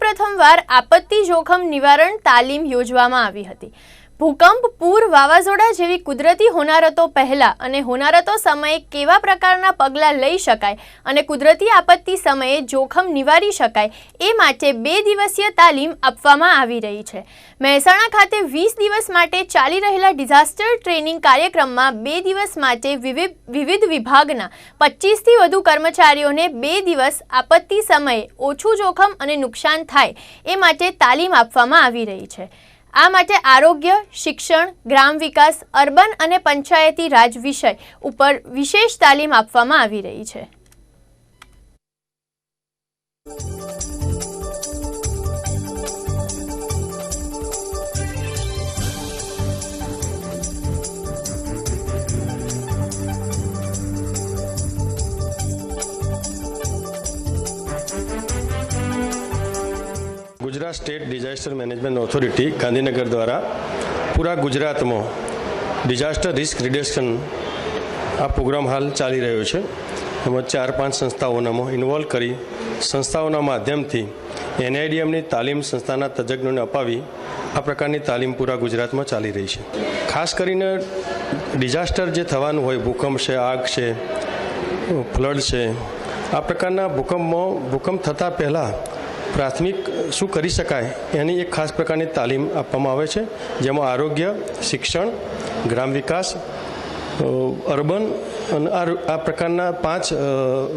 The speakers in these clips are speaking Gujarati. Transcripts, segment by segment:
પ્રથમવાર આપત્તિ જોખમ નિવારણ તાલીમ યોજવામાં આવી હતી. ભૂકંપ પૂર વાવાઝોડા જેવી કુદરતી હોનારતો પહેલા અને હોનારતો સમયે કેવા પ્રકારના પગલાં લઈ શકાય અને કુદરતી આપત્તિ સમયે જોખમ નિવારી શકાય એ માટે બે દિવસીય તાલીમ આપવામાં આવી રહી છે. મહેસાણા ખાતે વીસ દિવસ માટે ચાલી રહેલા ડિઝાસ્ટર ટ્રેનિંગ કાર્યક્રમમાં બે દિવસ માટે વિવિધ વિવિધ વિભાગના પચીસથી વધુ કર્મચારીઓને બે દિવસ આપત્તિ સમયે ઓછું જોખમ અને નુકસાન થાય એ માટે તાલીમ આપવામાં આવી રહી છે. આ માટે આરોગ્ય, શિક્ષણ, ગ્રામ વિકાસ, અર્બન અને પંચાયતી રાજ વિષય ઉપર વિશેષ તાલીમ આપવામાં આવી રહી છે. Gujarat state disaster management authority Gandhinagar દ્વારા પૂરા ગુજરાતમાં ડિઝાસ્ટર રિસ્ક રિડક્શન આ પ્રોગ્રામ હાલ ચાલી રહ્યો છે. એમાં ચાર પાંચ સંસ્થાઓનામાં ઇન્વોલ્વ કરી સંસ્થાઓના માધ્યમથી એનઆઈડીએમની તાલીમ સંસ્થાના તજજ્ઞોને અપાવી આ પ્રકારની તાલીમ પૂરા ગુજરાતમાં ચાલી રહી છે. ખાસ કરીને ડિઝાસ્ટર જે થવાનું હોય, ભૂકંપ છે, આગ છે, ફ્લડ છે, આ પ્રકારના ભૂકંપમાં ભૂકંપ થતાં પહેલાં પ્રાથમિક શું કરી શકાય એની એક ખાસ પ્રકારની તાલીમ આપવામાં આવે છે, જેમાં આરોગ્ય, શિક્ષણ, ગ્રામ વિકાસ અર્બન અને આ પ્રકારના પાંચ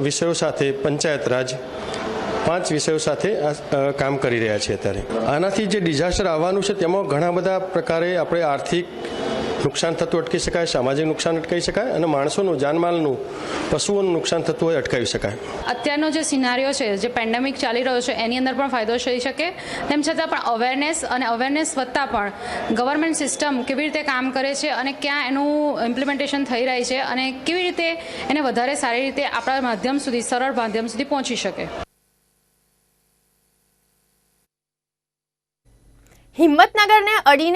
વિષયો સાથે પંચાયત રાજ પાંચ વિષયો સાથે કામ કરી રહ્યા છે અત્યારે. આનાથી જે ડિઝાસ્ટર આવવાનું છે તેમાં ઘણા બધા પ્રકારે આપણે આર્થિક નુકસાન થતું અટકી શકાય સામાજિક નુકસાન અટકાવી શકાય અને માણસોનું જાનમાલનું પશુઓનું નુકસાન થતું હોય અટકાવી શકાય. અત્યારનો જે સિનારીઓ છે જે પેન્ડેમિક ચાલી રહ્યો છે એની અંદર પણ ફાયદો થઈ શકે. તેમ છતાં પણ અવેરનેસ અને અવેરનેસ વધતા પણ ગવર્મેન્ટ સિસ્ટમ કેવી રીતે કામ કરે છે અને ક્યાં એનું ઇમ્પ્લિમેન્ટેશન થઈ રહી છે અને કેવી રીતે એને વધારે સારી રીતે આપણા માધ્યમ સુધી સરળ માધ્યમ સુધી પહોંચી શકે. હિંમતનગરને અડીને